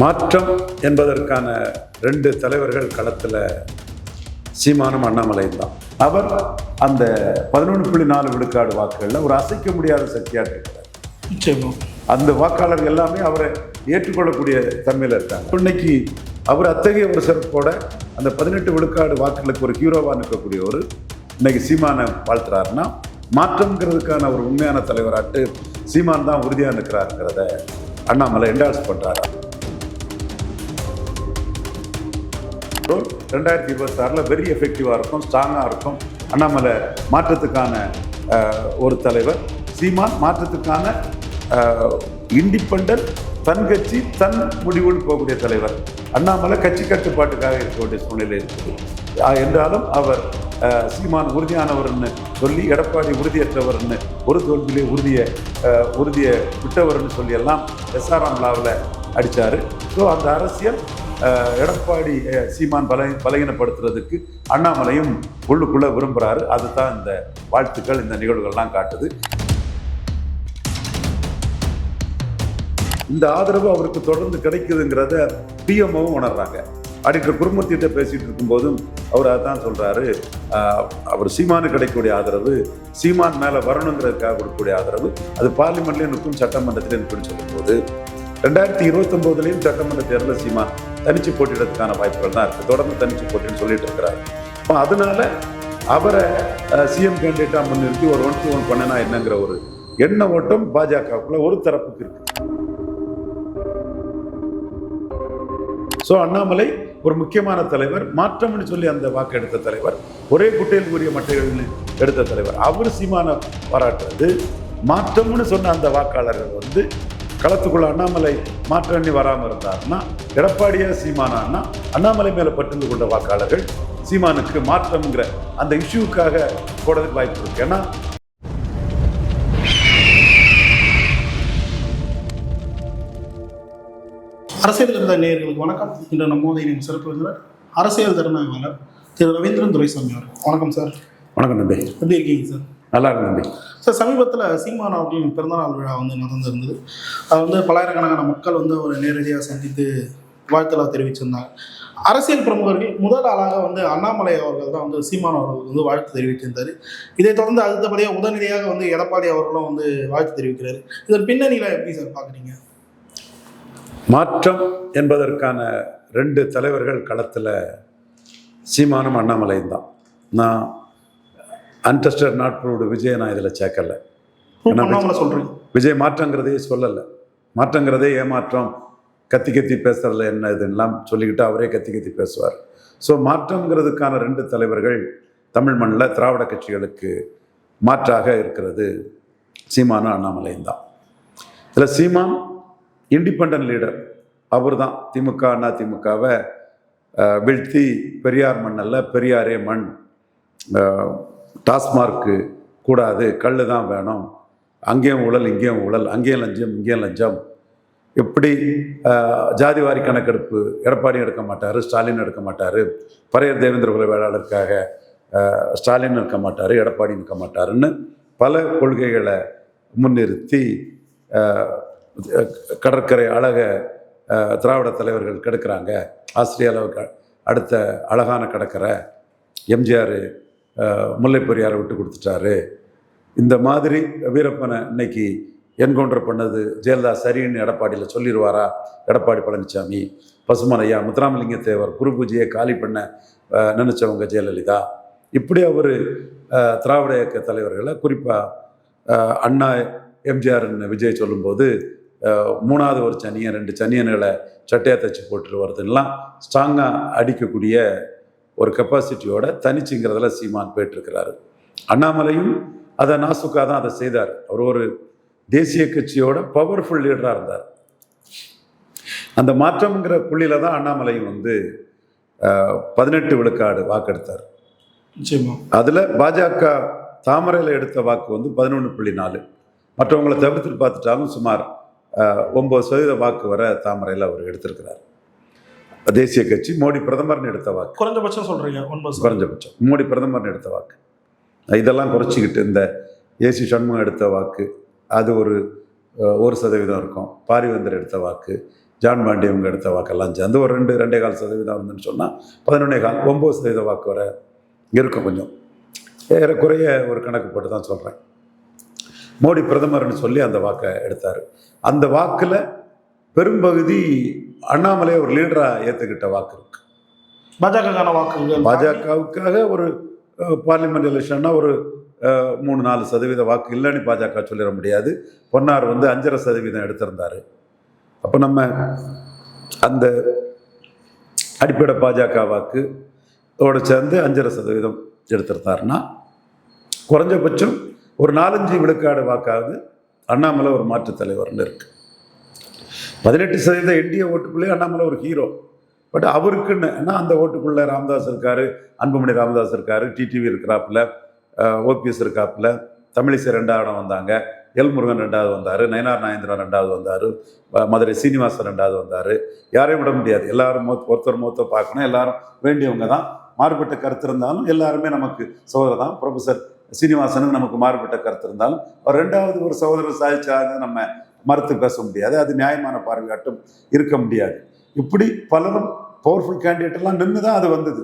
மாற்றம் என்பதற்கான ரெண்டு தலைவர்கள் களத்தில் சீமானும் அண்ணாமலையும் தான். அவர் அந்த பதினொன்று புள்ளி நாலு விழுக்காடு வாக்குகளில் ஒரு அசைக்க முடியாத சக்தியாக இருக்கிறார். அந்த வாக்காளர்கள் எல்லாமே அவரை ஏற்றுக்கொள்ளக்கூடிய தன்மையில் இருக்காங்க. இன்னைக்கு அவர் அத்தகைய ஒரு சிறப்போட அந்த பதினெட்டு விழுக்காடு வாக்குகளுக்கு ஒரு ஹீரோவாக நிற்கக்கூடியவர் இன்னைக்கு சீமானை வாழ்த்துறாருன்னா மாற்றம்ங்கிறதுக்கான ஒரு உண்மையான தலைவராட்டு சீமான் தான் உறுதியாக நிற்கிறாருங்கிறத அண்ணாமலை என்டால்ஸ் பண்ணுறாரு ரெண்டாயிரத்தி இருபத்தாறில் வெரி எஃபெக்டிவாக இருக்கும் ஸ்ட்ராங்காக இருக்கும். அண்ணாமலை மாற்றத்துக்கான ஒரு தலைவர். சீமான் மாற்றத்துக்கான இண்டிபெண்ட் தன் கட்சி தன் முடிவுன்னு போகக்கூடிய தலைவர். அண்ணாமலை கட்சி கட்டுப்பாட்டுக்காக இருக்க வேண்டிய சூழ்நிலை இருக்குது. என்றாலும் அவர் சீமான் உறுதியானவர்னு சொல்லி எடப்பாடி உறுதியற்றவர்னு ஒரு தோல்வியிலே உறுதிய உறுதியை விட்டவர்னு சொல்லி எல்லாம் எஸ்ஆர்எம் லாவில் அடித்தார் ஸோ அந்த அரசியல் எடப்பாடி சீமான் பல பலகீனப்படுத்துறதுக்கு அண்ணாமலையும் உள்ளுக்குள்ளே விரும்புகிறாரு அதுதான் இந்த வாழ்த்துக்கள் இந்த நிகழ்வுகள்லாம் காட்டுது. இந்த ஆதரவு அவருக்கு தொடர்ந்து கிடைக்குதுங்கிறத பிஎம்ஓவும் உணர்றாங்க. அடிக்கிற குடும்பத்திட்ட பேசிட்டு இருக்கும்போதும் அவர் அதான் சொல்றாரு. ஆஹ், அவர் சீமானு கிடைக்கக்கூடிய ஆதரவு சீமான் மேல வரணுங்கிறதுக்காக கொடுக்கக்கூடிய ஆதரவு அது பார்லிமெண்ட்லேயும் நிற்கும் சட்டமன்றத்திலும் நிற்கும்னு சொல்லும்போது ரெண்டாயிரத்தி இருபத்தொம்போதுலேயும் சட்டமன்ற தேர்தலில் சீமா தனிச்சு போட்டியிடறதுக்கான வாய்ப்புகள் தான் இருக்குது தொடர்ந்து தனிச்சு போட்டின்னு சொல்லிட்டு இருக்கிறாரு. இப்போ அதனால அவரை சிஎம் கேண்டிடேட்டாக முன்னிறுத்தி ஒரு ஒன் டு ஒன் பண்ணனா என்னங்கிற ஒரு எண்ண ஓட்டம் பாஜகவுக்குள்ள ஒரு தரப்புக்கு இருக்கு. ஸோ அண்ணாமலை ஒரு முக்கியமான தலைவர் மாற்றம்னு சொல்லி அந்த வாக்கு எடுத்த தலைவர் ஒரே குட்டையில் கூறிய மட்டைகள் எடுத்த தலைவர். அவர் சீமான பாராட்டுறது மாற்றம்னு சொன்ன அந்த வாக்காளர்கள் வந்து களத்துக்குள்ள அண்ணாமலை மாற்றம் எண்ணி வராமல் இருந்தாருன்னா எடப்பாடியா சீமானான்னா அண்ணாமலை மேலே பட்டிருந்து கொண்ட வாக்காளர்கள் சீமானுக்கு மாற்றம்ங்கிற அந்த இஷ்யூக்காக போடுறதுக்கு வாய்ப்பு இருக்கு. ஏன்னா அரசியல் கருத நேயர்களுக்கு வணக்கம். இன்று நம்மோது இணையும் சிறப்பு விருந்தினர் அரசியல் திறனாய்வாளர் திரு ரவீந்திரன் துரைசாமி அவர் வணக்கம் சார். வணக்கம் நம்பி எப்படி இருக்கீங்க சார்? நல்லா இருக்கு நம்பி சார் சமீபத்தில் சீமான் அவர்களின் பிறந்தநாள் விழா வந்து நடந்திருந்தது. அது வந்து பல்லாயிரக்கணக்கான மக்கள் வந்து ஒரு நேரடியாக சந்தித்து வாழ்த்துலாம் தெரிவிச்சிருந்தாங்க. அரசியல் பிரமுகர்கள் முதல் ஆளாக வந்து அண்ணாமலை அவர்கள் தான் வந்து சீமான் அவர்களுக்கு வந்து வாழ்த்து தெரிவித்திருந்தார். இதைத் தொடர்ந்து அடுத்தபடியாக உடனடியாக வந்து எடப்பாடி அவர்களும் வந்து வாழ்த்து தெரிவிக்கிறாரு. இதன் பின்னணியில் எப்படி சார் பார்க்குறீங்க? மாற்றம் என்பதற்கான ரெண்டு தலைவர்கள் களத்தில் சீமானும் அண்ணாமலையும் தான். நான் அன்டஸ்டட் நாட் ப்ரூவ்டு விஜய் நான் இதில் சேர்க்கல. சொல்கிறீங்க விஜய் மாற்றங்கிறதே சொல்லலை. மாற்றங்கிறதே ஏமாற்றம். கத்தி கத்தி பேசுறதுல என்ன இதுன்னெலாம் சொல்லிக்கிட்டு அவரே கத்தி கத்தி பேசுவார். ஸோ மாற்றங்கிறதுக்கான ரெண்டு தலைவர்கள் தமிழ் மண்ணில் திராவிட கட்சிகளுக்கு மாற்றாக இருக்கிறது. சீமானும் அண்ணாமலையும் தான். இதில் சீமான் இண்டிபெண்ட் லீடர் அவர் தான் திமுக அண்ணா திமுகவை வீழ்த்தி பெரியார் மண் அல்ல பெரியாரே மண். டாஸ்மார்க்கு கூடாது கல் தான் வேணும். அங்கேயும் ஊழல் இங்கேயும் ஊழல் அங்கேயும் லஞ்சம் இங்கேயும் லஞ்சம். இப்படி ஜாதிவாரி கணக்கெடுப்பு எடப்பாடியும் எடுக்க மாட்டார் ஸ்டாலின் எடுக்க மாட்டார். பரையர் தேவேந்திர குல வேளாளருக்காக ஸ்டாலின் இருக்க மாட்டார் எடப்பாடி இருக்க மாட்டாருன்னு பல கொள்கைகளை முன்னிறுத்தி கடற்கரை அழக திராவிட தலைவர்கள் கெடுக்கிறாங்க. ஆஸ்திரேலியாவுக்கு அடுத்த அழகான கடற்கரை எம்ஜிஆர் முல்லைப்பெரியாரை விட்டு கொடுத்துட்டாரு. இந்த மாதிரி வீரப்பனை இன்னைக்கு என்கவுண்டர் பண்ணது ஜெயலலிதா சரின்னு எடப்பாடியில் சொல்லிடுவாரா? எடப்பாடி பழனிசாமி பசுமன் ஐயா முத்துராமலிங்க தேவர் குரு பூஜையை காலி பண்ண நினச்சவங்க ஜெயலலிதா. இப்படி அவர் திராவிட இயக்க தலைவர்களை குறிப்பாக அண்ணா எம்ஜிஆர்னு விஜய் சொல்லும்போது மூணாவது ஒரு சனியன் ரெண்டு சனியன்களை சட்டையாக தச்சு போட்டுட்டு வருதுன்னெலாம் ஸ்ட்ராங்காக அடிக்கக்கூடிய ஒரு கெப்பாசிட்டியோட தனிச்சுங்கிறதுல சீமான் போயிட்டுருக்கிறாரு. அண்ணாமலையும் அதை நாசுக்காக தான் அதை செய்தார். அவர் ஒரு தேசிய கட்சியோட பவர்ஃபுல் லீடராக இருந்தார். அந்த மாற்றம்ங்கிற புள்ளியில தான் அண்ணாமலையும் வந்து பதினெட்டு விழுக்காடு வாக்கெடுத்தார். அதில் பாஜக தாமரையில் எடுத்த வாக்கு வந்து பதினொன்று புள்ளி நாலு. மற்றவங்களை தவிர்த்து பார்த்துட்டாலும் சுமார் அஹ், ஒன்பது சதவீத வாக்கு வர தாமரையில் அவர் எடுத்திருக்கிறார். தேசிய கட்சி மோடி பிரதமர்னு எடுத்த வாக்கு. குறைஞ்சபட்சம் சொல்கிறீங்க ஒன்பது குறைஞ்சபட்சம் மோடி பிரதமர்னு எடுத்த வாக்கு. இதெல்லாம் குறைச்சிக்கிட்டு இந்த ஏசி சண்முகம் எடுத்த வாக்கு அது ஒரு ஒரு சதவீதம் இருக்கும். பாரிவேந்தர் எடுத்த வாக்கு ஜான் பாண்டி இவங்க எடுத்த வாக்கெல்லாம் சேர்ந்து ஒரு ரெண்டு ரெண்டே கால் சதவீதம் வந்துன்னு சொன்னால் பதினொன்னே கால் ஒம்பது சதவீத வாக்கு வர இருக்கும் கொஞ்சம். ஏறக்குறைய ஒரு கணக்கு போட்டு தான் சொல்கிறேன் மோடி பிரதமர்னு சொல்லி அந்த வாக்கை எடுத்தார். அந்த வாக்கில் பெரும்பகுதி அண்ணாமலை ஒரு லீடராக ஏற்றுக்கிட்ட வாக்கு இருக்கு. பாஜகக்கான வாக்குகள் பாஜகவுக்காக ஒரு பார்லிமெண்ட் எலெக்ஷன்னா ஒரு மூணு நாலு சதவீத வாக்கு இல்லைன்னு பாஜக சொல்லிட முடியாது. பொன்னார் வந்து அஞ்சரை சதவீதம் எடுத்திருந்தாரு. அப்போ நம்ம அந்த அடிப்படை பாஜக வாக்கு ஓட சேர்ந்து அஞ்சரை சதவீதம் எடுத்திருந்தாருன்னா குறைஞ்சபட்சம் ஒரு நாலஞ்சு விழுக்காடு வாக்காவது அண்ணாமலை ஒரு மாற்றுத் தலைவர்னு இருக்கு. பதினெட்டு சதவீத என்டிஏ ஓட்டுக்குள்ளே அண்ணாமலை ஒரு ஹீரோ பட் அவருக்குன்னு ஏன்னா அந்த ஓட்டுக்குள்ளே ராமதாஸ் இருக்கார் அன்புமணி ராமதாஸ் இருக்கார் டிடிவி இருக்கிறாப்புல ஓபிஎஸ் இருக்காப்புல தமிழிசை ரெண்டாவது இடம் வந்தாங்க எல் முருகன் ரெண்டாவது வந்தார் நயனார் நாயந்திரன் ரெண்டாவது வந்தார் மதுரை சீனிவாசன் ரெண்டாவது வந்தார். யாரையும் விட முடியாது. எல்லாரும் மூத்த ஒருத்தர் மூத்த பார்க்கணும் எல்லாரும் வேண்டியவங்க தான். மாறுபட்ட கருத்து இருந்தாலும் எல்லாருமே நமக்கு சகோதரர் தான். ப்ரொஃபசர் சீனிவாசனுக்கு நமக்கு மாறுபட்ட கருத்து இருந்தாலும் அவர் ரெண்டாவது ஒரு சகோதரர் சாதிச்சாங்க நம்ம மறுத்து பேச முடியாது. அது நியாயமான பார்வையாட்டும் இருக்க முடியாது. இப்படி பலரும் பவர்ஃபுல் கேண்டிடேட் எல்லாம் நின்று தான் அது வந்தது.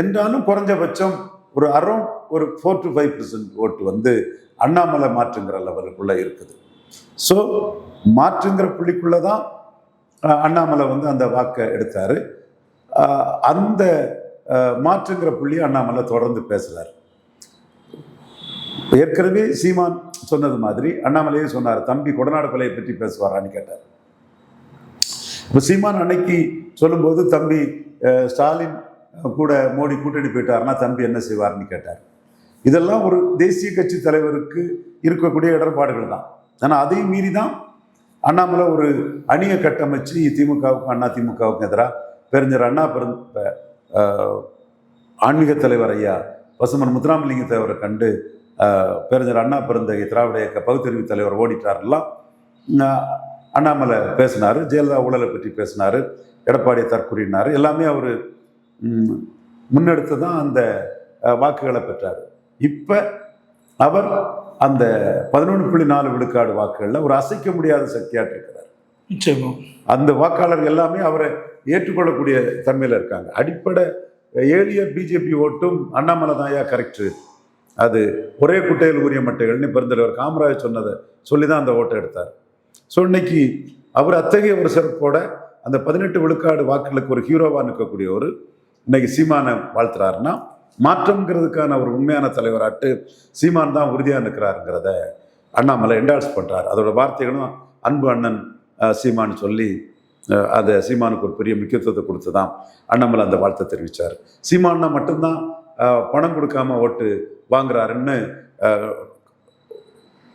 என்றாலும் குறைஞ்சபட்சம் ஒரு அரௌண்ட் ஒரு ஃபோர் டு ஃபைவ் பர்சன்ட் ஓட்டு வந்து அண்ணாமலை மாற்றுங்கிற லெவலுக்குள்ளே இருக்குது. ஸோ மாற்றுங்கிற புள்ளிக்குள்ளே தான் அண்ணாமலை வந்து அந்த வாக்கை எடுத்தார். அந்த மாற்றுங்கிற புள்ளி அண்ணாமலை தொடர்ந்து பேசுகிறார் ஏற்கனவே சீமான் சொன்னது மாதிரி அண்ணாமலையே சொன்னார் தம்பி கொடநாடு கொலையை பற்றி பேசுவாரான்னு கேட்டார். இப்போ சீமான் அன்னைக்கு சொல்லும்போது தம்பி ஸ்டாலின் கூட மோடி கூட்டணி போயிட்டாருன்னா தம்பி என்ன செய்வார்னு கேட்டார். இதெல்லாம் ஒரு தேசிய கட்சி தலைவருக்கு இருக்கக்கூடிய இடர்பாடுகள் தான். ஆனால் அதையும் மீறி தான் அண்ணாமலை ஒரு அணியை கட்டமைச்சு திமுகவுக்கும் அண்ணா திமுகவுக்கும் எதிராக பெருஞ்சர் அண்ணா பிறந்த ஆன்மீக தலைவர் ஐயா பசுமன் முத்துராமலிங்க தலைவரை கண்டு பெருஞ்சர் அண்ணா பிறந்தகை திராவிட இயக்க பகுத்தறிவு தலைவர் ஓடிட்டாரெல்லாம் அஹ், அண்ணாமலை பேசினார் ஜெயலலிதா ஊழலை பற்றி பேசினார் எடப்பாடியை தற்கூறினார் எல்லாமே அவர் முன்னெடுத்து தான் அந்த வாக்குகளை பெற்றார். இப்போ அவர் அந்த பதினொன்று புள்ளி நாலு விழுக்காடு வாக்குகளில் ஒரு அசைக்க முடியாத சக்தியாட்டு இருக்கிறார். அந்த வாக்காளர்கள் எல்லாமே அவரை ஏற்றுக்கொள்ளக்கூடிய தன்மையில் இருக்காங்க. அடிப்படை ஏழிய பிஜேபி ஓட்டும் அண்ணாமலை தாயா கரெக்டு அது ஒரே குட்டையில் உரிய மட்டைகள்னு பெருந்தலைவர் காமராஜ் சொன்னதை சொல்லி தான் அந்த ஓட்டை எடுத்தார். ஸோ இன்னைக்கு அவர் அத்தகைய ஒரு சிறப்போட அந்த பதினெட்டு விழுக்காடு வாக்குகளுக்கு ஒரு ஹீரோவாக நிற்கக்கூடியவர் இன்னைக்கு சீமானை வாழ்த்துறாருன்னா மாற்றம்ங்கிறதுக்கான ஒரு உண்மையான தலைவராட்டு சீமான் தான் உறுதியாக நிற்கிறாருங்கிறத அண்ணாமலை என்டால்ஸ் பண்ணுறார் அதோட வார்த்தைகளும் அன்பு அண்ணன் சீமான்னு சீமான் சொல்லி அதை சீமானுக்கு ஒரு பெரிய முக்கியத்துவத்தை கொடுத்து தான் அண்ணாமலை அந்த வாழ்த்தை தெரிவித்தார் சீமான்னா மட்டும்தான் பணம் கொடுக்காம ஓட்டு வாங்குறாருன்னு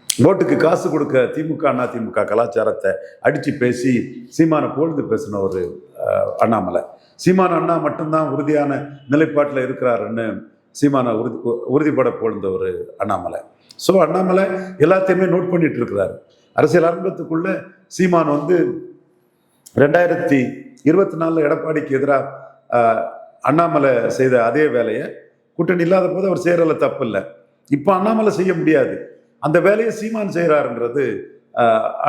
ஓட்டுக்கு காசு கொடுக்க திமுக அண்ணா திமுக கலாச்சாரத்தை அடித்து பேசி சீமானை பொழுது பேசின ஒரு அண்ணாமலை. சீமான அண்ணா மட்டும்தான் உறுதியான நிலைப்பாட்டில் இருக்கிறாருன்னு சீமானை உறுதி உறுதிப்பட போழுந்த ஒரு அண்ணாமலை. ஸோ அண்ணாமலை எல்லாத்தையுமே நோட் பண்ணிட்டு இருக்கிறாரு. அரசியல் ஆரம்பத்துக்குள்ள சீமான் வந்து ரெண்டாயிரத்தி இருபத்தி நாலில் எடப்பாடிக்கு எதிராக அண்ணாமலை செய்த அதே வேலையை கூட்டணி இல்லாத போது அவர் செய்கிறதுல தப்பு இல்லை இப்போ அண்ணாமலை செய்ய முடியாது. அந்த வேலையை சீமான் செய்கிறாருங்கிறது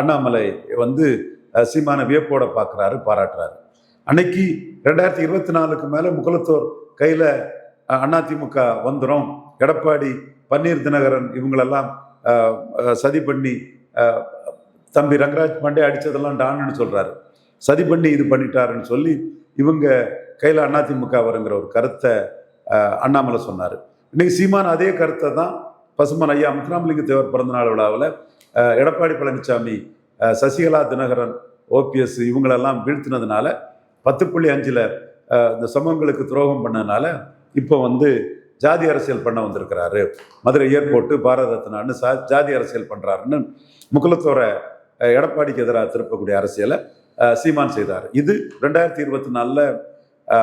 அண்ணாமலை வந்து சீமான சீமானை வியப்போட பார்க்குறாரு பாராட்டுறாரு. அன்னைக்கு ரெண்டாயிரத்தி இருபத்தி நாலுக்கு மேலே முகலத்தோர் கையில் அதிமுக வந்துடும் எடப்பாடி பன்னீர் தினகரன் இவங்களெல்லாம் சதி பண்ணி தம்பி ரங்கராஜ் பாண்டே அடித்ததெல்லாம் டான்னு சொல்கிறாரு சதி பண்ணி இது பண்ணிட்டாருன்னு சொல்லி இவங்க கையில் அதிமுக வருங்கிற ஒரு கருத்தை அண்ணாமலை சொன்னார். இன்னைக்கு சீமான் அதே கருத்தை தான் பசுமன் ஐயா முத்துராமலிங்க தேவர் பிறந்தநாள் விழாவில் எடப்பாடி பழனிசாமி சசிகலா தினகரன் ஓபிஎஸ் இவங்களெல்லாம் வீழ்த்தினதுனால பத்து புள்ளி அஞ்சில் இந்த சமூகங்களுக்கு துரோகம் பண்ணதுனால இப்போ வந்து ஜாதி அரசியல் பண்ண வந்திருக்கிறாரு. மதுரை ஏர்போர்ட்டு பாரத ரத்னான்னு சா ஜாதி அரசியல் பண்ணுறாருன்னு முகுலத்தோரை எடப்பாடிக்கு எதிராக திருப்பக்கூடிய அரசியலை சீமான் செய்தார். இது ரெண்டாயிரத்தி இருபத்தி நாலில்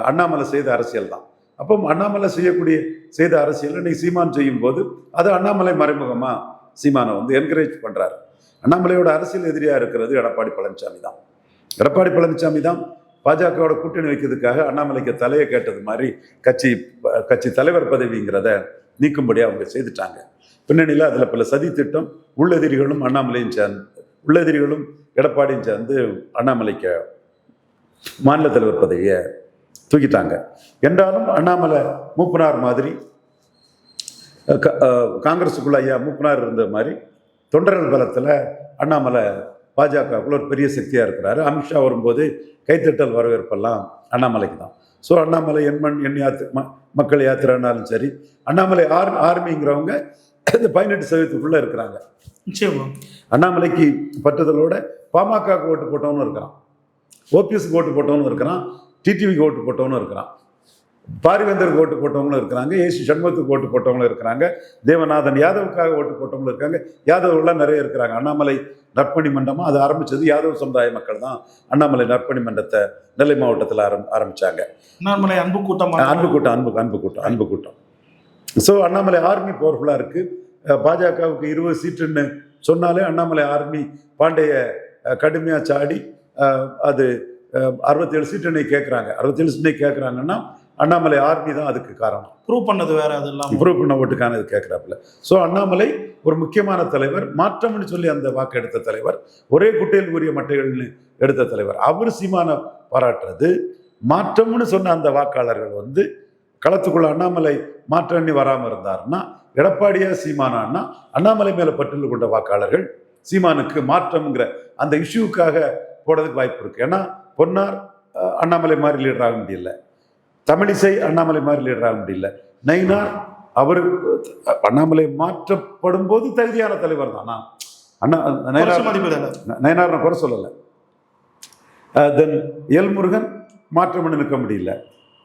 அண்ணாமலை செய்த அரசியல் தான். அப்போ அண்ணாமலை செய்யக்கூடிய செய்த அரசியல் இன்னைக்கு சீமான் செய்யும்போது அது அண்ணாமலை மறைமுகமாக சீமானை வந்து என்கரேஜ் பண்ணுறாரு அண்ணாமலையோட அரசியல் எதிரியாக இருக்கிறது எடப்பாடி பழனிசாமி தான். எடப்பாடி பழனிசாமி தான் பாஜகவோட கூட்டணி வைக்கிறதுக்காக அண்ணாமலைக்கு தலையை கேட்டது மாதிரி கட்சி கட்சி தலைவர் பதவிங்கிறத நீக்கும்படி அவங்க செய்துட்டாங்க. பின்னணியில் அதில் பல சதி திட்டம் உள்ளெதிரிகளும் அண்ணாமலையும் சேர்ந்து உள்ளெதிரிகளும் எடப்பாடியும் சேர்ந்து அண்ணாமலைக்கு மாநில தலைவர் பதவியை தூக்கிட்டாங்க. என்றாலும் அண்ணாமலை மூப்பனார் மாதிரி காங்கிரஸுக்குள்ள ஐயா மூப்பனார் இருந்த மாதிரி தொண்டர்கள் பலத்தில் அண்ணாமலை பாஜகவுக்குள்ள ஒரு பெரிய சக்தியாக இருக்கிறாரு. அமித்ஷா வரும்போது கைத்தட்டல் வரவேற்பெல்லாம் அண்ணாமலைக்கு தான். ஸோ அண்ணாமலை எண்மண் எண் யாத்திரை ம மக்கள் யாத்திரைனாலும் சரி அண்ணாமலை ஆர் ஆர்மிங்கிறவங்க இந்த பதினெட்டு சதவீதத்துக்குள்ளே இருக்கிறாங்க. நிச்சயமா. அண்ணாமலைக்கு பற்றுதலோட பாமகவுக்கு ஓட்டு போட்டவனும் இருக்கிறான் ஓபிஎஸ்க்கு ஓட்டு போட்டவனும் இருக்கிறான் டிடிவிக்கு ஓட்டு போட்டவனும் இருக்கிறான். பாரிவேந்தருக்கு ஓட்டு போட்டவங்களும் இருக்கிறாங்க. ஏசி சண்முகத்துக்கு ஓட்டு போட்டவங்களும் இருக்கிறாங்க. தேவநாதன் யாதவுக்காக ஓட்டு போட்டவங்களும் இருக்காங்க யாதவெல்லாம் நிறைய இருக்கிறாங்க. அண்ணாமலை நற்பணி மன்றமாக அது ஆரம்பிச்சது யாதவ சமுதாய மக்கள் தான். அண்ணாமலை நற்பணி மன்றத்தை நெல்லை மாவட்டத்தில் ஆரம் ஆரம்பிச்சாங்க. அண்ணாமலை அன்பு கூட்டம் அன்பு கூட்டம் அன்பு அன்பு கூட்டம் அன்பு கூட்டம். ஸோ அண்ணாமலை ஆர்மி பவர்ஃபுல்லாக இருக்குது பாஜகவுக்கு இருபது சீட்டுன்னு சொன்னாலே அண்ணாமலை ஆர்மி பாண்டிய கடுமையாக சாடி அது அறுபத்தேழு இன்னைக்கு கேட்குறாங்க அறுபத்தேழு சீட்டு கேட்குறாங்கன்னா அண்ணாமலை ஆர்மி தான் அதுக்கு காரணம். ப்ரூவ் பண்ணது வேற அது இல்லாம. இம்ப்ரூவ் பண்ண ஓட்டுக்கான இது கேட்குறாப்புல ஸோ அண்ணாமலை ஒரு முக்கியமான தலைவர் மாற்றம்னு சொல்லி அந்த வாக்கு எடுத்த தலைவர் ஒரே குட்டையில் உரிய மட்டைகள்னு எடுத்த தலைவர். அவர் சீமான பாராட்டுறது. மாற்றம்னு சொன்ன அந்த வாக்காளர்கள் வந்து களத்துக்குள்ள அண்ணாமலை மாற்றம்னு வராமல் இருந்தாருன்னா எடப்பாடியா சீமானான்னா அண்ணாமலை மேலே பற்றில் கொண்ட வாக்காளர்கள் சீமானுக்கு மாற்றம்ங்கிற அந்த இஷ்யூக்காக போடுறதுக்கு வாய்ப்பு இருக்கு. ஏன்னா பொன்னார் அண்ணாமலை மாதிரி லீடர் ஆக முடியல. தமிழிசை அண்ணாமலை மாதிரி லீடர் ஆக முடியல. நயினார் அவர் அண்ணாமலை மாற்றப்படும் போது தகுதியான தலைவர் தானா. அண்ணா நயனார் நயனார் நான் குறை சொல்லலை. தென் எல்முருகன் மாற்றம்னு நிற்க முடியல.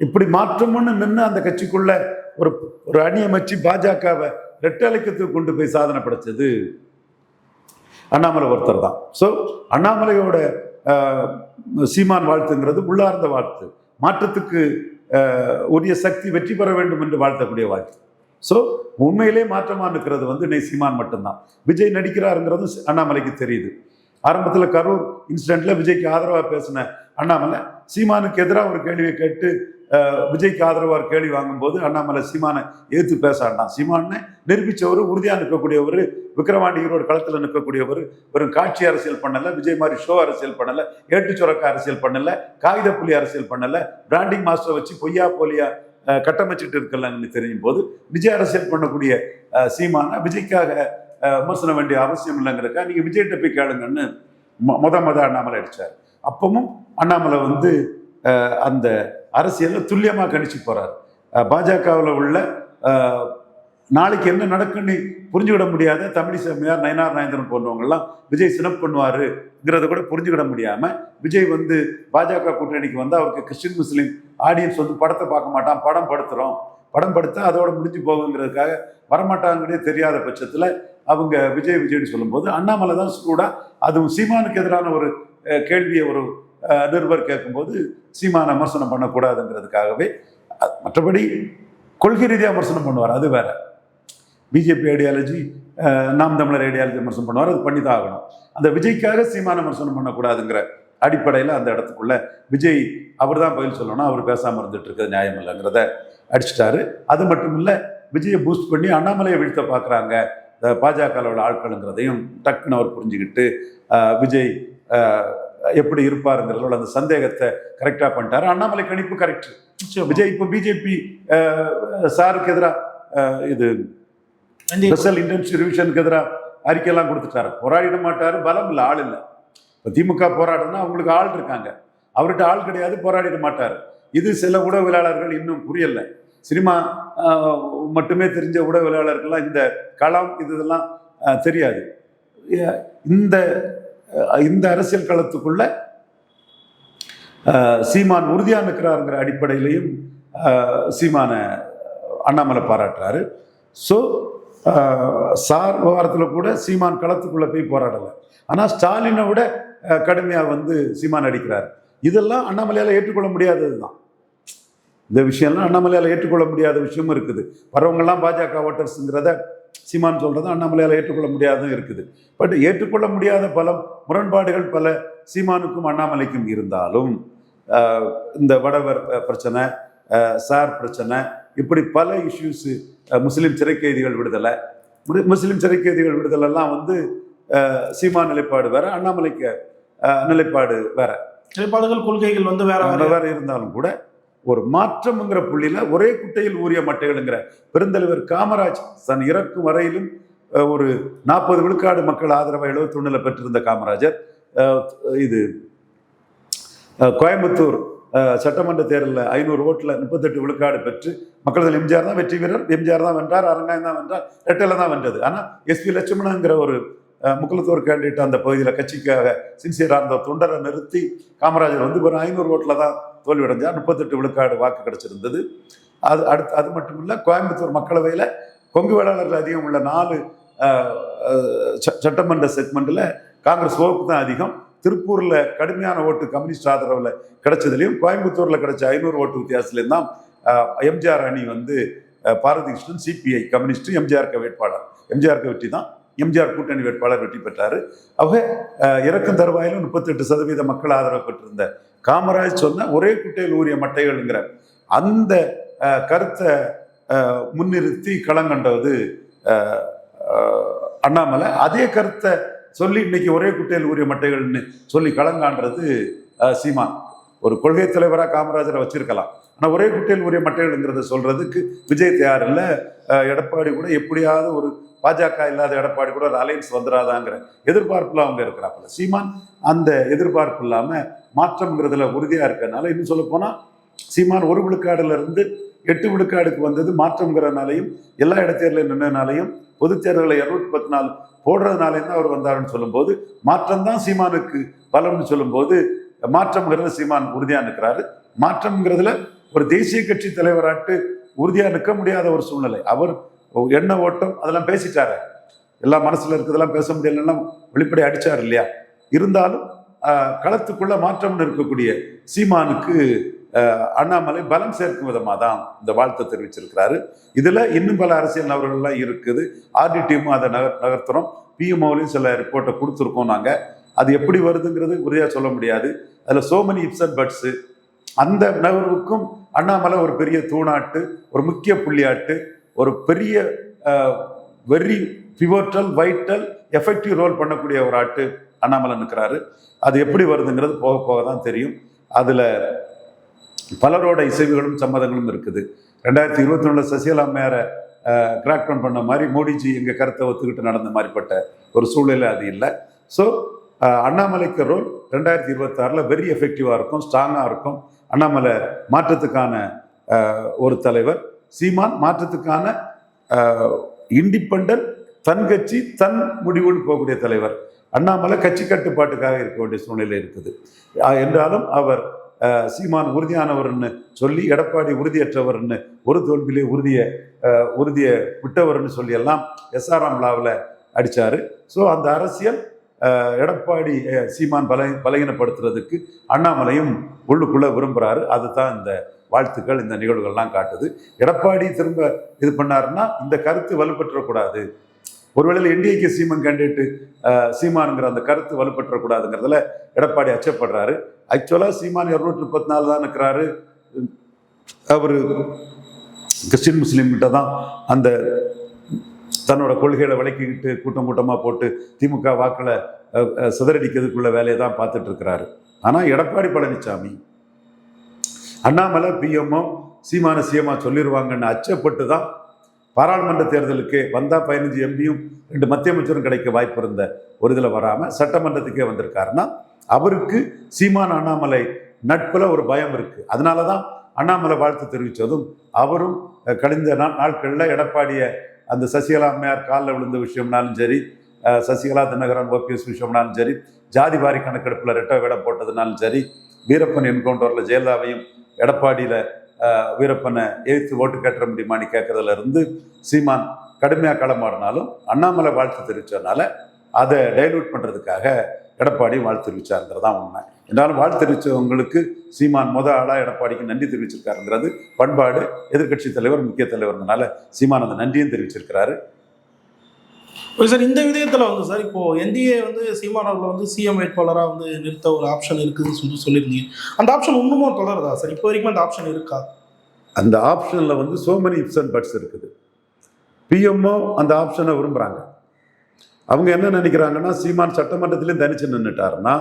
இப்படி மாற்றம்னு நின்று அந்த கட்சிக்குள்ள ஒரு ஒரு அணி அமைச்சு பாஜகவை ரெட்டலைக்கத்துக்கு கொண்டு போய் சாதனை படைச்சது அண்ணாமலை ஒருத்தர் தான். ஸோ அண்ணாமலையோட சீமான் வாழ்த்துங்கிறது உள்ளார்ந்த வாழ்த்து. மாற்றத்துக்கு உரிய சக்தி வெற்றி பெற வேண்டும் என்று வாழ்த்தக்கூடிய வாழ்த்து. ஸோ உண்மையிலே மாற்றமாக இருக்கிறது வந்து நெய் சீமான் மட்டும்தான். விஜய் நடிக்கிறாருங்கிறதும் அண்ணாமலைக்கு தெரியுது. ஆரம்பத்தில் கரூர் இன்சிடென்ட்ல விஜய்க்கு ஆதரவாக பேசின அண்ணாமலை சீமானுக்கு எதிராக ஒரு கேள்வியை கேட்டு விஜய்க்கு ஆதரவாக கேள்வி வாங்கும்போது அண்ணாமலை சீமானை ஏற்று பேசாண்டான் சீமானை நிரூபித்தவர் உறுதியாக நிற்கக்கூடியவர் விக்கிரவாண்டி ஈரோடு களத்தில் நிற்கக்கூடியவர் வெறும் காட்சி அரசியல் பண்ணலை விஜய் மாதிரி ஷோ அரசியல் பண்ணல ஏட்டுச்சுரக்க அரசியல் பண்ணலை காகித புலி அரசியல் பண்ணலை பிராண்டிங் மாஸ்டரை வச்சு பொய்யா போலியா கட்டமைச்சிட்டு இருக்கலன்னு தெரியும் போது விஜய் அரசியல் பண்ணக்கூடிய அஹ், சீமானை விஜய்க்காக விமர்சனம் வேண்டிய அவசியம் இல்லைங்கிறக்கா நீங்கள் விஜய்கிட்ட போய் கேளுங்கன்னு மொ- மொத அண்ணாமலை அடித்தார் அப்பவும் அண்ணாமலை வந்து அந்த அரசியலில் துல்லியமாக கணிச்சு போகிறார் பாஜகவில் உள்ள நாளைக்கு என்ன நடக்குன்னு புரிஞ்சுக்கிட முடியாத தமிழிசை அம்மையார் நயனார் நயந்திரன் போன்றவங்கெல்லாம் விஜய் சினப் பண்ணுவாருங்கிறத கூட புரிஞ்சுக்கிட முடியாமல் விஜய் வந்து பாஜக கூட்டணிக்கு வந்து அவருக்கு கிறிஸ்டின் முஸ்லீம் ஆடியன்ஸ் வந்து படத்தை பார்க்க மாட்டான் படம் படுத்துகிறோம் படம் படுத்தா அதோட முடிஞ்சு போகுங்கிறதுக்காக வரமாட்டாங்கன்னே தெரியாத பட்சத்தில் அவங்க விஜய் விஜய்னு சொல்லும்போது அண்ணாமலை தான் கூட அதுவும் சீமானுக்கு எதிரான ஒரு கேள்வியை ஒரு நிருபர் கேட்கும்போது சீமான விமர்சனம் பண்ணக்கூடாதுங்கிறதுக்காகவே மற்றபடி கொள்கை ரீதியாக விமர்சனம் பண்ணுவார் அது வேற. பிஜேபி ஐடியாலஜி நாம் தமிழர் ஐடியாலஜி விமர்சனம் பண்ணுவார் அது பண்ணி தான் ஆகணும். அந்த விஜய்க்காக சீமான விமர்சனம் பண்ணக்கூடாதுங்கிற அடிப்படையில் அந்த இடத்துக்குள்ள விஜய் அவர் தான் பதில் சொல்லணும் அவர் பேசாமல் இருந்துட்டு இருக்கிறது நியாயம் இல்லைங்கிறத அடிச்சிட்டாரு. அது மட்டும் இல்லை விஜயை பூஸ்ட் பண்ணி அண்ணாமலையை வீழ்த்த பார்க்குறாங்க இந்த பாஜகவோட ஆட்களுங்கிறதையும் டக்குன்னு அவர் புரிஞ்சுக்கிட்டு விஜய் எப்படி இருப்பாருங்கிறதோட அந்த சந்தேகத்தை கரெக்டாக பண்ணிட்டாரு. அண்ணாமலை கணிப்பு கரெக்ட். விஜய் இப்போ பிஜேபி சாருக்கு எதிராக இது. ஸ்பெஷல் இன்டென்சிவ் ரிவிஷனுக்கு எதிராக அறிக்கையெல்லாம் கொடுத்துட்டாரு. போராடிட மாட்டாரு பலம் இல்லை ஆள் இல்லை. இப்போ திமுக போராடுனா அவங்களுக்கு ஆள் இருக்காங்க. அவர்கிட்ட ஆள் கிடையாது போராடிட மாட்டார். இது சில ஊடகவியலாளர்கள் இன்னும் புரியல. சினிமா மட்டுமே தெரிஞ்ச ஊடகவியலாளர்கள்லாம் இந்த களம் இது இதெல்லாம் தெரியாது. இந்த இந்த அரசியல் களத்துக்குள்ள சீமான் உறுதியாக நிற்கிறாருங்கிற அடிப்படையிலையும் சீமானை அண்ணாமலை பாராட்டுறாரு. ஸோ சார் விவகாரத்தில் கூட சீமான் களத்துக்குள்ளே போய் போராடலை. ஆனால் ஸ்டாலினை விட கடுமையாக வந்து சீமான் அடிக்கிறார். இதெல்லாம் அண்ணாமலையால் ஏற்றுக்கொள்ள முடியாதது தான் இந்த விஷயம்லாம் அண்ணாமலையால் ஏற்றுக்கொள்ள முடியாத விஷயமும் இருக்குது. வரவங்கெல்லாம் பாஜக ஓட்டர்ஸுங்கிறத சீமான் சொல்கிறதும் அண்ணாமலையால் ஏற்றுக்கொள்ள முடியாதும் இருக்குது. பட் ஏற்றுக்கொள்ள முடியாத பல முரண்பாடுகள் பல சீமானுக்கும் அண்ணாமலைக்கும் இருந்தாலும் இந்த வடவர் பிரச்சனை சார் பிரச்சனை இப்படி பல இஷ்யூஸு முஸ்லீம் சிறை கைதிகள் விடுதலை முஸ்லீம் சிறை கைதிகள் விடுதலைலாம் வந்து சீமான் நிலைப்பாடு வேற அண்ணாமலைக்கு நிலைப்பாடு வேற. நிலைப்பாடுகள் கொள்கைகள் வந்து வேற வேற இருந்தாலும் கூட ஒரு மாற்றம்ங்கிற புள்ளியில ஒரே குட்டையில் ஊறிய மட்டைகள்ங்கிற. பெருந்தலைவர் காமராஜ் தன் இறக்கும் வரையிலும் ஒரு நாற்பது விழுக்காடு மக்கள் ஆதரவை எழுபத்தொன்னுல பெற்றிருந்த காமராஜர் இது கோயம்புத்தூர் அஹ், சட்டமன்ற தேர்தலில் ஐநூறு ஓட்டில் முப்பத்தெட்டு விழுக்காடு பெற்று மக்களது எம்ஜிஆர் தான் வெற்றி வீரர் எம்ஜிஆர் தான் வென்றார் அரங்காயம் தான் வென்றார் ரெட்டையில் தான் வென்றது. ஆனால் எஸ்பி லட்சுமணங்கிற ஒரு அஹ், முக்குலத்தூர் கேண்டிடேட் அந்த பகுதியில் கட்சிக்காக சின்சியராக இருந்த தொண்டரை நிறுத்தி காமராஜர் வந்து ஒரு ஐநூறு ஓட்டில் தான் தோல்வியடைஞ்சால் முப்பத்தெட்டு விழுக்காடு வாக்கு கிடைச்சிருந்தது. அது அடுத்து அது மட்டும் இல்லை கோயம்புத்தூர் மக்களவையில் கொங்கு வேளாளர்கள் அதிகம் உள்ள நாலு ச- சட்டமன்ற செக்மெண்ட்டில் காங்கிரஸ் ஓட்டு தான் அதிகம். திருப்பூரில் கடுமையான ஓட்டு கம்யூனிஸ்ட் ஆதரவில் கிடைச்சதுலையும் கோயம்புத்தூரில் கிடைச்ச ஐநூறு ஓட்டு வித்தியாசத்துலேயும் தான் எம்ஜிஆர் அணி வந்து அஹ், பாரதி கிருஷ்ணன் சிபிஐ கம்யூனிஸ்ட் எம்ஜிஆருக்கு வேட்பாளர். எம்ஜிஆருக்கு வெற்றி தான். எம்ஜிஆர் கூட்டணி வேட்பாளர் வெற்றி பெற்றார். அவ இறக்கும் தருவாயிலும் முப்பத்தெட்டு சதவீத மக்கள் ஆதரவு பெற்றிருந்த காமராஜ் சொன்ன ஒரே குட்டையில் ஊறிய மட்டைகள்ங்கிற அந்த கருத்தை முன்னிறுத்தி களங்கண்டது அண்ணாமலை. அதே கருத்தை சொல்லி இன்னைக்கு ஒரே குட்டையில் ஊரிய மட்டைகள்னு சொல்லி களங்கான்றது சீமான். ஒரு கொள்கை தலைவராக காமராஜரை வச்சிருக்கலாம். ஆனால் ஒரே குட்டையில் ஊரிய மட்டைகள்ங்கிறத சொல்றதுக்கு விஜய் தயார் இல்லை எடப்பாடி கூட எப்படியாவது ஒரு பாஜக இல்லாத எடப்பாடி கூட ஒரு அலைன்ஸ் வந்துடாதாங்கிற எதிர்பார்ப்பில் அவங்க இருக்கிறாப்புல. சீமான் அந்த எதிர்பார்ப்பு இல்லாமல் மாற்றம்ங்கிறதுல உறுதியாக இருக்கிறதுனால இன்னும் சொல்ல போனால் சீமான் ஒரு விழுக்காடுல இருந்து எட்டு விழுக்காடுக்கு வந்தது மாற்றம்ங்கிறனாலையும் எல்லா இடத்தேர்தலையும் நின்றனாலையும் பொதுத் தேர்தலை இரநூத்தி பத்து நாள் போடுறதுனாலே தான் அவர் வந்தாருன்னு சொல்லும்போது மாற்றம் தான் சீமானுக்கு பலம்னு சொல்லும்போது மாற்றம்ங்கிறதுல சீமான் உறுதியாக நிற்கிறாரு மாற்றம்ங்கிறதுல ஒரு தேசிய கட்சி தலைவராட்டு உறுதியாக நிற்க முடியாத ஒரு சூழ்நிலை. அவர் எண்ண ஓட்டம்? அதெல்லாம் பேசிட்டாரு. எல்லாம் மனசுல இருக்கிறதெல்லாம் பேச முடியலன்னா வெளிப்படை அடிச்சார் இல்லையா? இருந்தாலும் களத்துக்குள்ள மாற்றம்னு இருக்கக்கூடிய சீமானுக்கு அண்ணாமலை பலம் சேர்க்கும் விதமாக தான் இந்த வாழ்த்தை தெரிவிச்சிருக்கிறாரு. இதுல இன்னும் பல அரசியல் நபர்கள்லாம் இருக்குது. ஆர்டி டீமும் அதை நகர் நகர்த்துறோம். பிஎம்ஓலையும் சில ரிப்போர்ட்டை கொடுத்துருக்கோம் நாங்க. அது எப்படி வருதுங்கிறது உறுதியாக சொல்ல முடியாது. அதுல சோமனி இப்சன் பட்ஸு அந்த நகர்வுக்கும் அண்ணாமலை ஒரு பெரிய தூணாட்டு ஒரு முக்கிய புள்ளியாட்டு. ஒரு பெரிய very pivotal vital effective role பண்ணக்கூடிய ஒரு ஆட்டு அண்ணாமலை நிற்கிறாரு அது எப்படி வருதுங்கிறது போக போக தான் தெரியும். அதில் பலரோட இசைவுகளும் சம்மதங்களும் இருக்குது. ரெண்டாயிரத்தி இருபத்தி ஒன்றில் சசிகலா மேரை கிராக் டவுன் பண்ண மாதிரி மோடிஜி எங்கள் கருத்தை ஒத்துக்கிட்டு நடந்த மாதிரிப்பட்ட ஒரு சூழ்நிலை அது இல்லை. ஸோ அண்ணாமலைக்கு ரோல் ரெண்டாயிரத்தி இருபத்தாறில் வெரி எஃபெக்டிவாக இருக்கும் ஸ்ட்ராங்காக இருக்கும். அண்ணாமலை மாற்றத்துக்கான ஒரு தலைவர். சீமான் மாற்றத்துக்கான இண்டிபெண்டன்ட் தன் கட்சி தன் முடிவுன்னு போகக்கூடிய தலைவர். அண்ணாமலை கட்சி கட்டுப்பாட்டுக்காக இருக்க வேண்டிய சூழ்நிலை இருக்குது. என்றாலும் அவர் சீமான் உறுதியானவர்னு சொல்லி எடப்பாடி உறுதியற்றவர்னு ஒரு தோல்வியிலே உறுதியை உறுதியை விட்டவர்னு சொல்லி எல்லாம் எஸ்ஆர்எம் லாவில் அடித்தார் ஸோ அந்த அரசியல் எடப்பாடி சீமான் பல பலகீனப்படுத்துறதுக்கு அண்ணாமலையும் உள்ளுக்குள்ளே விரும்புகிறாரு அதுதான் இந்த வாழ்த்துக்கள் இந்த நிகழ்வுகள்லாம் காட்டுது. எடப்பாடி திரும்ப இது பண்ணாருன்னா இந்த கருத்து வலுப்பற்றக்கூடாது. ஒருவேளை என்டிஏக்கு சீமன் கேண்டிடேட்டு சீமானுங்கிற அந்த கருத்து வலுப்பற்றக்கூடாதுங்கிறதுல எடப்பாடி அச்சப்படுறாரு. ஆக்சுவலாக சீமான் இரநூற்றி முப்பத்தி நாலு தான் இருக்கிறாரு அவர் கிறிஸ்டின் முஸ்லீம்கிட்ட தான் அந்த தன்னோட கொள்கைகளை விளக்கிக்கிட்டு கூட்டம் கூட்டமாக போட்டு திமுக வாக்களை சிதறடிக்கிறதுக்குள்ள வேலையை தான் பார்த்துட்டு இருக்கிறாரு. ஆனால் எடப்பாடி பழனிசாமி அண்ணாமலை பிஎம்ஓ சீமான சிஎம்மா சொல்லிடுவாங்கன்னு அச்சப்பட்டு தான் பாராளுமன்ற தேர்தலுக்கு வந்தால் பதினஞ்சு எம்பியும் ரெண்டு மத்திய அமைச்சரும் கிடைக்க வாய்ப்பு இருந்த ஒரு இதில் வராமல் சட்டமன்றத்துக்கே வந்திருக்காருன்னா அவருக்கு சீமான் அண்ணாமலை நட்பில் ஒரு பயம் இருக்குது அதனால தான் அண்ணாமலை வாழ்த்து தெரிவித்ததும் அவரும் கழிந்த நாட்களில் எடப்பாடியை அந்த சசிகலா அம்மையார் காலில் விழுந்த விஷயம்னாலும் சரி சசிகலா தினகரன் ஓபிஎஸ் விஷயம்னாலும் சரி ஜாதி வாரி கணக்கெடுப்பில் ரெட்டை விட போட்டதுனாலும் சரி வீரப்பன் என்கவுண்டரில் ஜெயலலிதாவையும் எடப்பாடியில் வீரப்பனை எதிர்த்து ஓட்டு கட்ட முடியுமான்னு கேட்கறதுல இருந்து சீமான் கடுமையாக களமாடினாலும் அண்ணாமலை வாழ்த்து தெரிவித்ததுனால அதை டைலூட் பண்ணுறதுக்காக எடப்பாடி வாழ்த்து தெரிவிச்சாருங்கிறதான் உண்மை. என்றாலும் வாழ்த்து தெரிவித்தவங்களுக்கு சீமான் முத ஆளாக எடப்பாடிக்கு நன்றி தெரிவிச்சிருக்காருங்கிறது பண்பாடு எதிர்க்கட்சி தலைவர் முக்கிய தலைவர்னால சீமான் அந்த நன்றியும் தெரிவிச்சிருக்கிறாரு. சார் இந்த விதயத்தில் வந்து சார் இப்போ என்டிஏ வந்து சீமான் அவர்களை வந்து சிஎம் வேட்பாளராக வந்து நிறுத்த ஒரு ஆப்ஷன் இருக்குதுன்னு சொல்லி சொல்லியிருந்தீங்க. அந்த ஆப்ஷன் இன்னமும் தொடருதா சார்? இப்போ வரைக்கும் அந்த ஆப்ஷன் இருக்கா? அந்த ஆப்ஷனில் வந்து so many ifs and buts இருக்குது. பிஎம்ஓ அந்த ஆப்ஷனை விரும்புகிறாங்க அவங்க என்ன நினைக்கிறாங்கன்னா சீமான் சட்டமன்றத்திலையும் தனிச்சு நின்றுட்டாருன்னா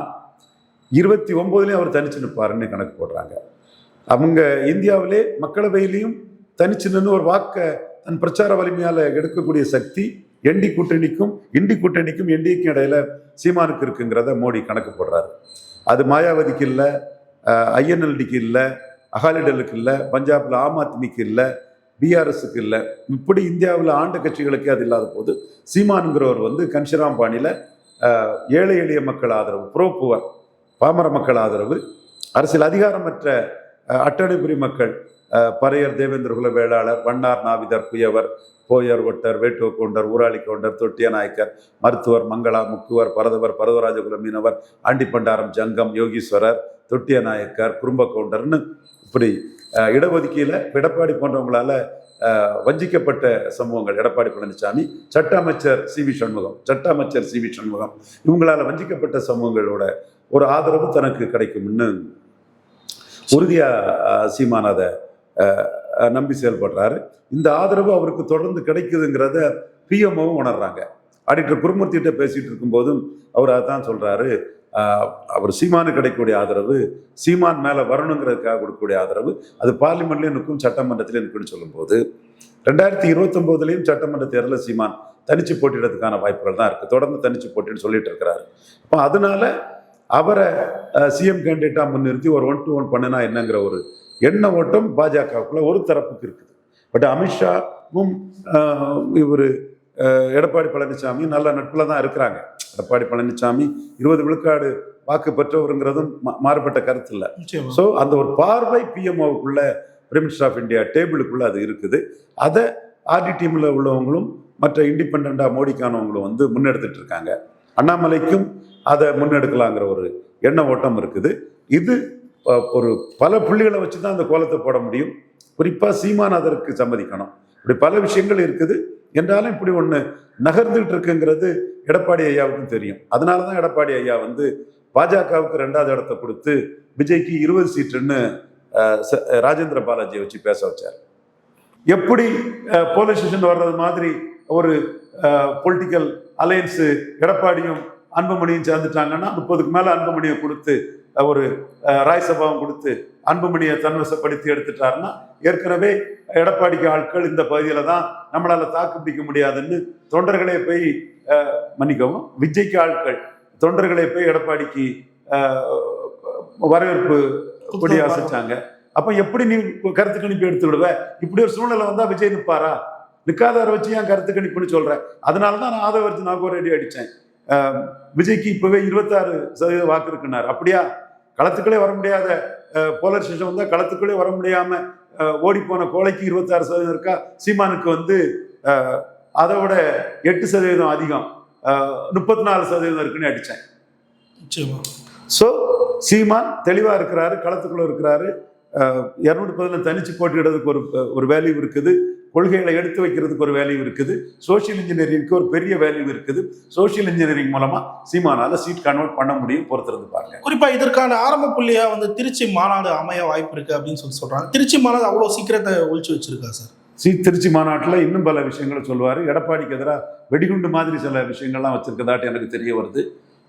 இருபத்தி ஒம்போதுலேயும் அவர் தனிச்சு நிற்பாருன்னு கணக்கு போடுறாங்க. அவங்க இந்தியாவிலே மக்களவையிலையும் தனிச்சு நின்று ஒரு வாக்கை தன் பிரச்சார வலிமையால் எடுக்கக்கூடிய சக்தி என்டி கூட்டணிக்கும் இண்டி கூட்டணிக்கும் என்டிக்கும் இடையில சீமானுக்கு இருக்குங்கிறத மோடி கணக்கு போடுறாரு. அது மாயாவதிக்கு இல்லை ஐஎன்எல்டிக்கு இல்லை அகாலிடலுக்கு இல்லை பஞ்சாப்ல ஆம் ஆத்மிக்கு இல்லை பிஆர்எஸ்க்கு இல்லை. இப்படி இந்தியாவில் ஆண்ட கட்சிகளுக்கே அது இல்லாத போது சீமானுங்கிறவர் வந்து கன்ஷிராம் பாணியில் ஏழை எளிய மக்கள் ஆதரவு ப்ரோ புவர். பாமர மக்கள் ஆதரவு அரசியல் அதிகாரமற்ற அஹ், மக்கள் பரையர் பறையர் தேவேந்திர குல வேளாளர் வண்ணார் நாவிதர் புயவர் போயர் ஒட்டர் வேட்டுவ கவுண்டர் ஊராளி கவுண்டர் தொட்டிய நாயக்கர் மருத்துவர் மங்களா முக்குவர் பரதவர் பரதராஜகுல மீனவர் ஆண்டிப்பண்டாரம் ஜங்கம் யோகீஸ்வரர் தொட்டிய நாயக்கர் குறும்ப கவுண்டர்னு இப்படி அஹ், இடஒதுக்கீல எடப்பாடி போன்றவங்களால வஞ்சிக்கப்பட்ட சமூகங்கள் எடப்பாடி பழனிசாமி சட்ட அமைச்சர் சி வி சண்முகம் சட்ட அமைச்சர் சி வி சண்முகம் இவங்களால வஞ்சிக்கப்பட்ட சமூகங்களோட ஒரு ஆதரவு தனக்கு கிடைக்கும்னு உறுதியா சீமான் அதை நம்பி செயல்படுறாரு. இந்த ஆதரவு அவருக்கு தொடர்ந்து கிடைக்குதுங்கிறத பிஎம்ஓவும் உணர்றாங்க. ஆடிட்டர் குருமூர்த்திகிட்ட பேசிட்டு இருக்கும்போதும் அவர் அதான் சொல்றாரு. அவர் சீமானு கிடைக்கக்கூடிய ஆதரவு சீமான் மேலே வரணுங்கிறதுக்காக கொடுக்கக்கூடிய ஆதரவு அது பார்லிமெண்ட்லேயும் நிற்கும் சட்டமன்றத்திலையும் நிற்கும்னு சொல்லும்போது ரெண்டாயிரத்தி இருபத்தொம்போதுலேயும் சட்டமன்ற தேர்தலில் சீமான் தனிச்சு போட்டியிடறதுக்கான வாய்ப்புகள் தான் இருக்குது தொடர்ந்து தனிச்சு போட்டின்னு சொல்லிட்டு இருக்கிறாரு. அப்போ அதனால அவரை சிஎம் கேண்டிடேட்டாக முன்னிறுத்தி ஒரு ஒன் டு ஒன் பண்ணுனா என்னங்கிற ஒரு எண்ண ஓட்டம் பாஜகவுக்குள்ள ஒரு தரப்புக்கு இருக்குது. பட் அமித்ஷாவும் இவர் எடப்பாடி பழனிசாமி நல்ல நட்பில் தான் இருக்கிறாங்க. எடப்பாடி பழனிசாமி இருபது விழுக்காடு வாக்கு பெற்றவருங்கிறதும் மா- மாறுபட்ட கருத்து இல்லை. ஸோ அந்த ஒரு பார்வை பிஎம்ஓவுக்குள்ள பிரைம் மினிஸ்டர் ஆஃப் இந்தியா டேபிளுக்குள்ள அது இருக்குது. அதை ஆர்டி டீமில் உள்ளவங்களும் மற்ற இண்டிபெண்ட்டாக மோடிக்கானவங்களும் வந்து முன்னெடுத்துட்டு இருக்காங்க. அண்ணாமலைக்கும் அதை முன்னெடுக்கலாங்கிற ஒரு எண்ண ஓட்டம் இருக்குது. இது ஒரு பல புள்ளிகளை வச்சு தான் அந்த கோலத்தை போட முடியும். குறிப்பாக சீமான் அதற்கு சம்மதிக்கணும். இப்படி பல விஷயங்கள் இருக்குது. என்றாலும் இப்படி ஒன்று நகர்ந்துகிட்டு இருக்குங்கிறது எடப்பாடி ஐயாவுக்கும் தெரியும். அதனால தான் எடப்பாடி ஐயா வந்து பாஜகவுக்கு ரெண்டாவது இடத்த கொடுத்து விஜய்க்கு இருபது சீட்டுன்னு ச- ராஜேந்திர பாலாஜியை வச்சு பேச வச்சார். எப்படி போலீஸ் ஸ்டேஷன் வர்றது மாதிரி ஒரு பொலிட்டிக்கல் அலையன்ஸு எடப்பாடியும் அன்புமணியும் சேர்ந்துட்டாங்கன்னா முப்பதுக்கு மேலே அன்புமணியை கொடுத்து ஒரு ராய்சபாவும் கொடுத்து அன்புமணியை தன்வசப்படுத்தி எடுத்துட்டாருன்னா ஏற்கனவே எடப்பாடிக்கு ஆட்கள் இந்த பகுதியில் தான் நம்மளால தாக்கு பிடிக்க முடியாதுன்னு தொண்டர்களே போய் மன்னிக்கவும் விஜய்க்கு ஆட்கள் தொண்டர்களே போய் எடப்பாடிக்கு வரவேற்பு கொடி அசைச்சாங்க. அப்ப எப்படி நீ கருத்து கணிப்பு எடுத்து விடுவ? இப்படி ஒரு சூழ்நிலை வந்தா விஜய் நிப்பாரா? நிக்காதவரை வச்சு ஏன் கருத்து கணிப்புன்னு சொல்றேன் அதனால தான் நான் ஆதவர்த்து நாகூர் ரெடி அஹ், விஜய்க்கு இப்பவே இருபத்தாறு சதவீத வாக்கு இருக்குனார் அப்படியா? களத்துக்குள்ளே வர முடியாத போலர் ஸ்டேஷன் வந்தா களத்துக்குள்ளே வர முடியாம ஓடி போன கோழைக்கு இருபத்தாறு சதவீதம் இருக்கா? சீமானுக்கு வந்து அதை விட எட்டு சதவீதம் அதிகம். முப்பத்தி நாலு சதவீதம் இருக்குன்னு நிச்சயமா. ஸோ சீமான் தெளிவாக இருக்கிறாரு களத்துக்குள்ள இருக்கிறாரு. இரநூத்தி பதினொன்று தனிச்சு போட்டியிடுறதுக்கு ஒரு ஒரு வேல்யூ இருக்குது. கொள்கைகளை எடுத்து வைக்கிறதுக்கு ஒரு வேல்யூ இருக்குது. சோஷியல் இன்ஜினியரிங்க்கு ஒரு பெரிய வேல்யூ இருக்குது. சோஷியல் இன்ஜினியரிங் மூலமா சீமானால சீட் கன்வெர்ட் பண்ண முடியும் பொறுத்திருந்து பாருங்க. குறிப்பா இதற்கான ஆரம்ப புள்ளியா வந்து திருச்சி மாநாடு அமைய வாய்ப்பு இருக்கு அப்படின்னு சொல்லி சொல்றாங்க. திருச்சி மாநாடு அவ்வளவு சீக்கிரத்தை ஒழிச்சு வச்சிருக்கா சார்? சி திருச்சி மாநாட்டில் இன்னும் பல விஷயங்களை சொல்லுவார் எடப்பாடிக்கு எதிராக வெடிகுண்டு மாதிரி சில விஷயங்கள்லாம் வச்சிருக்கதாட்டு எனக்கு தெரிய வருது.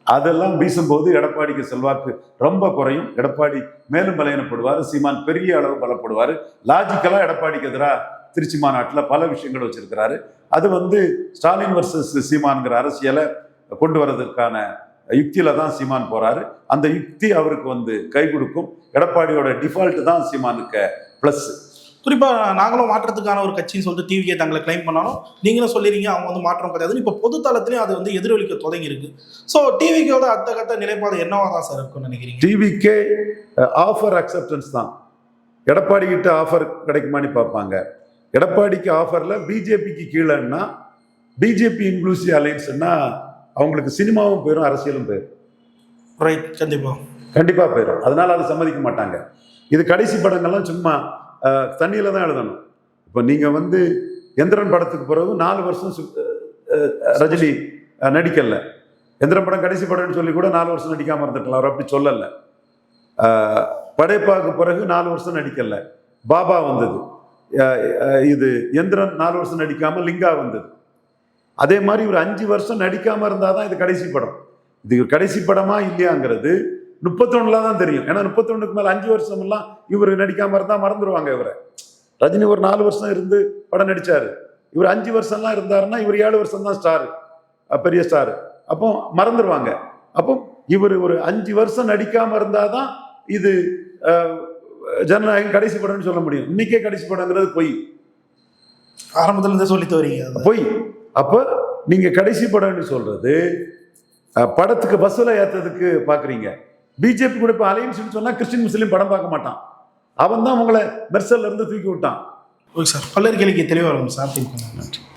அதெல்லாம் வீசும்போது எடப்பாடிக்கு செல்வாக்கு ரொம்ப குறையும். எடப்பாடி மேலும் பலயனப்படுவார் சீமான் பெரிய அளவு பலப்படுவார். லாஜிக்கலாக எடப்பாடிக்கு எதிராக திருச்சி மாநாட்டில் பல விஷயங்கள் வச்சிருக்கிறாரு. அது வந்து ஸ்டாலின் வர்சஸ் சீமான்கிற அரசியலை கொண்டு வரதற்கான யுக்தியில தான் சீமான் போறாரு. அந்த யுக்தி அவருக்கு வந்து கை கொடுக்கும். எடப்பாடியோட டிஃபால்ட் தான் சீமானுக்கு ப்ளஸ் குறிப்பா நாங்களும் மாற்றத்துக்கான ஒரு கட்சின்னு சொல்லிட்டு டிவியை தங்களை கிளைம் பண்ணாலும் நீங்களும் சொல்லிடுறீங்க அவங்க வந்து மாற்றம் கிடையாதுன்னு இப்போ பொது தளத்திலையும் அது வந்து எதிரொலிக்க தொடங்கி இருக்கு ஸோ டிவிக்கோட அடுத்த கட்ட நிலைப்பாடு என்னவா தான் சார் இருக்கும்னு நினைக்கிறீங்க? டிவிக்கே ஆஃபர் அக்செப்டன்ஸ் தான். எடப்பாடி கிட்ட ஆஃபர் கிடைக்குமான்னு பார்ப்பாங்க. எடப்பாடிக்கு ஆஃபரில் பிஜேபிக்கு கீழேன்னா பிஜேபி இன்க்ளூசிவ் அலைன்ஸ்னா அவங்களுக்கு சினிமாவும் போயிடும் அரசியலும் போயிடும் ரைட் கண்டிப்பா. கண்டிப்பாக போயிடும் அதனால அதை சம்மதிக்க மாட்டாங்க. இது கடைசி படங்கள்லாம் சும்மா தண்ணியில் தான் எழுதணும். இப்போ நீங்கள் வந்து எந்திரன் படத்துக்கு பிறகு நாலு வருஷம் ரஜினி நடிக்கல. எந்திரன் படம் கடைசி படம்னு சொல்லி கூட நாலு வருஷம் நடிக்காமல் இருந்திருக்கலாம் அவர் அப்படி சொல்லலை. படைப்பாக்கு பிறகு நாலு வருஷம் நடிக்கல. பாபா வந்தது. இது எந்திரன் நாலு வருஷம் நடிக்காமல் லிங்கா வந்தது. அதே மாதிரி ஒரு அஞ்சு வருஷம் நடிக்காமல் இருந்தால் தான் இது கடைசி படம். இது கடைசி படமா இல்லையாங்கிறது முப்பத்தொன்னுல தான் தெரியும். ஏன்னா முப்பத்தொன்னுக்கு மேலே அஞ்சு வருஷம்லாம் இவர் நடிக்காமல் இருந்தால் மறந்துடுவாங்க இவரை. ரஜினி ஒரு நாலு வருஷம் இருந்து படம் நடித்தார் இவர் அஞ்சு வருஷம்லாம் இருந்தாருன்னா இவர் ஏழு வருஷம் தான் ஸ்டார். பெரிய ஸ்டார். அப்போ மறந்துடுவாங்க அப்போ இவர் ஒரு அஞ்சு வருஷம் நடிக்காமல் இருந்தால் தான் இது ஜனநாயகம் கடைசி படம்னு சொல்ல முடியும். இன்னைக்கே கடைசி படங்கிறது பொய். ஆரம்பத்துல இருந்தே சொல்லிட்டு வரீங்க பொய். அப்போ நீங்க கடைசி படம்னு சொல்றது படத்துக்கு வசூலை ஏத்ததுக்கு பாக்குறீங்க. பிஜேபி கூட இப்போ அலையன்ஸ் சொன்னா கிறிஸ்டின் முஸ்லீம் படம் பார்க்க மாட்டான். அவன் தான் உங்களை மெர்சல்ல இருந்து தூக்கி விட்டான். Okay sir. பல்லர் கேள்விக்கு தெளிவாக இருக்கும் சார்